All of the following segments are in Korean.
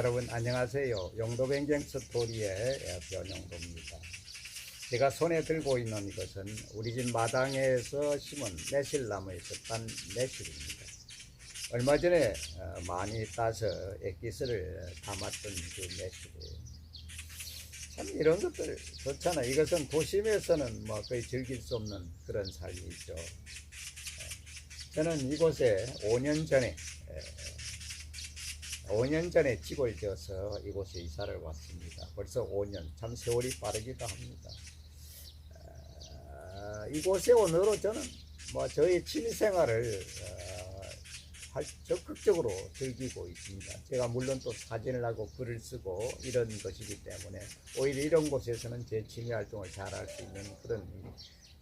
안녕하세요. 용도변경 스토리의 변용도입니다. 제가 손에 들고 있는 이것은 우리 집 마당에서 심은 매실나무에서 딴 매실입니다. 얼마 전에 어, 많이 따서 액기스를 담았던 그 매실이에요. 참 이런 것들 좋잖아. 이것은 도심에서는 뭐 거의 즐길 수 없는 그런 삶이죠. 어, 저는 이곳에 5년 전에 에, 5년 전에 집을 지어서 이곳에 이사를 왔습니다. 벌써 5년, 참 세월이 빠르기도 합니다. 아, 이곳에 오늘로 저는 뭐 저희 취미 생활을 어, 할- 적극적으로 즐기고 있습니다. 제가 물론 또 사진을 하고 글을 쓰고 이런 것이기 때문에 오히려 이런 곳에서는 제 취미 활동을 잘 할 수 있는 그런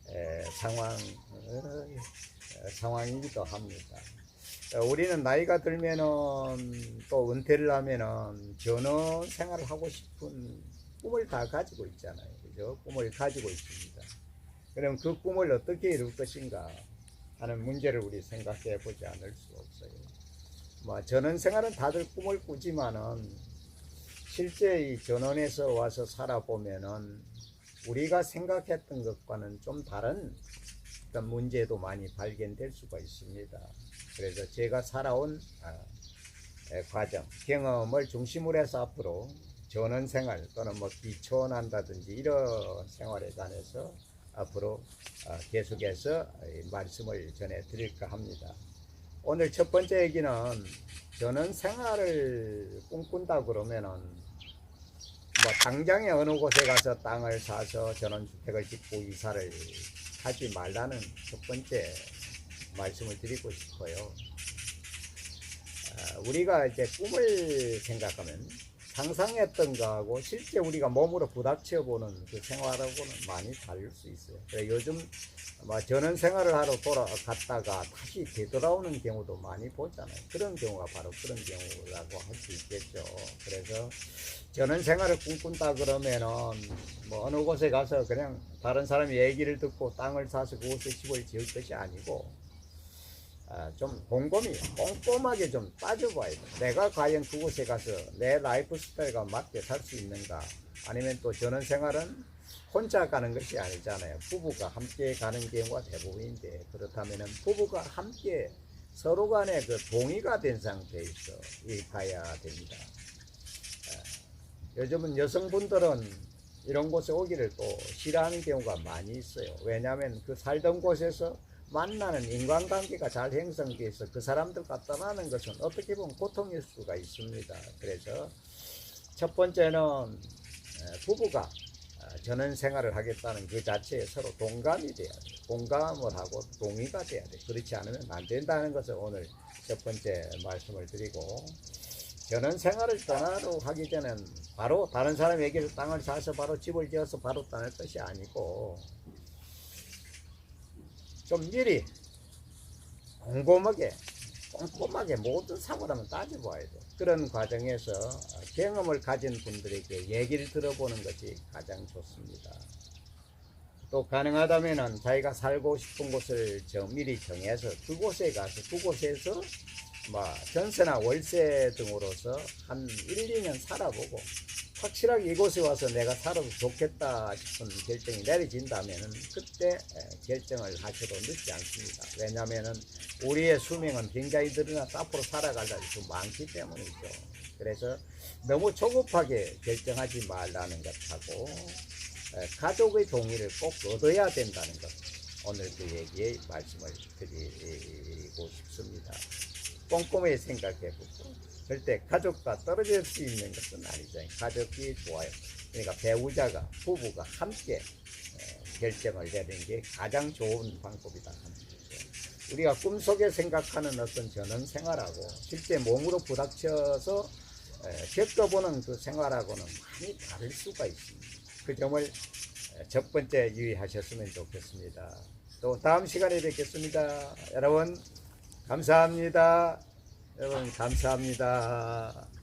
에, 상황 어, 상황이기도 합니다. 어, 우리는 나이가 들면은 또 은퇴를 하면은 전원 생활을 하고 싶은 꿈을 다 가지고 있잖아요. 그죠? 꿈을 가지고 있습니다. 그럼 그 꿈을 어떻게 이룰 것인가 하는 문제를 우리 생각해 보지 않을 수 없어요. 뭐 전원 생활은 다들 꿈을 꾸지만은 실제 이 전원에서 와서 살아보면은 우리가 생각했던 것과는 좀 다른 어떤 문제도 많이 발견될 수가 있습니다. 그래서 제가 살아온 아, 에, 과정, 경험을 중심으로 해서 앞으로 전원 생활 또는 뭐 기초한다든지 이런 생활에 관해서 앞으로 아, 계속해서 이 말씀을 전해 드릴까 합니다. 오늘 첫 번째 얘기는 전원 생활을 꿈꾼다 그러면은 뭐 당장에 어느 곳에 가서 땅을 사서 전원주택을 짓고 이사를 하지 말라는 첫 번째 말씀을 드리고 싶어요. 아, 우리가 이제 꿈을 생각하면 상상했던 거하고 실제 우리가 몸으로 부닥쳐 보는 그 생활하고는 많이 다를 수 있어요. 요즘 뭐 전원 생활을 하러 돌아갔다가 다시 되돌아오는 경우도 많이 보잖아요. 그런 경우가 바로 그런 경우라고 할 수 있겠죠. 그래서 전원 생활을 꿈꾼다 그러면은 뭐 어느 곳에 가서 그냥 다른 사람이 얘기를 듣고 땅을 사서 그곳에 집을 지을 것이 아니고 아, 좀 곰곰이 꼼꼼하게 좀 따져봐야 돼. 내가 과연 그곳에 가서 내 라이프 스타일과 맞게 살 수 있는가? 아니면 또 전원 생활은 혼자 가는 것이 아니잖아요. 부부가 함께 가는 경우가 대부분인데 그렇다면은 부부가 함께 서로 간에 그 동의가 된 상태에서 이 가야 됩니다. 아, 요즘은 여성분들은 이런 곳에 오기를 또 싫어하는 경우가 많이 있어요. 왜냐하면 그 살던 곳에서 만나는 인간관계가 잘 있어 그 사람들과 떠나는 것은 어떻게 보면 고통일 수가 있습니다. 그래서 첫 번째는 에, 부부가 어, 전원 생활을 하겠다는 그 자체에 서로 동감이 돼야 돼. 공감을 하고 동의가 돼야 돼. 그렇지 않으면 안 된다는 것을 오늘 첫 번째 말씀을 드리고 전원 생활을 떠나러 하기 전엔 바로 다른 사람에게서 땅을 사서 바로 집을 지어서 바로 떠날 것이 아니고 좀 미리 꼼꼼하게 꼼꼼하게 모든 한번 따져봐야 돼. 그런 과정에서 경험을 가진 분들에게 얘기를 들어보는 것이 가장 좋습니다. 또 가능하다면 자기가 살고 싶은 곳을 저 미리 정해서 그곳에 가서 그곳에서 뭐 전세나 월세 등으로서 한 1, 2년 살아보고 확실하게 이곳에 와서 내가 살아도 좋겠다 싶은 결정이 내려진다면은 그때 에, 결정을 하셔도 늦지 않습니다. 왜냐하면은 우리의 수명은 굉장히 늘어나서 앞으로 살아갈 날이 좀 많기 때문이죠. 그래서 너무 조급하게 결정하지 말라는 것하고 에, 가족의 동의를 꼭 얻어야 된다는 것 오늘 그 얘기에 말씀을 드리고 싶습니다. 꼼꼼히 생각해보고 절대 가족과 떨어질 수 있는 것은 아니죠. 가족이 좋아요. 그러니까 배우자가 부부가 함께 에, 결정을 내리는 게 가장 좋은 방법이다. 우리가 꿈속에 생각하는 어떤 전원 생활하고 실제 몸으로 부닥쳐서 에, 겪어보는 그 생활하고는 많이 다를 수가 있습니다. 그 점을 에, 첫 번째 유의하셨으면 좋겠습니다. 또 다음 시간에 뵙겠습니다. 여러분 감사합니다. 여러분 감사합니다.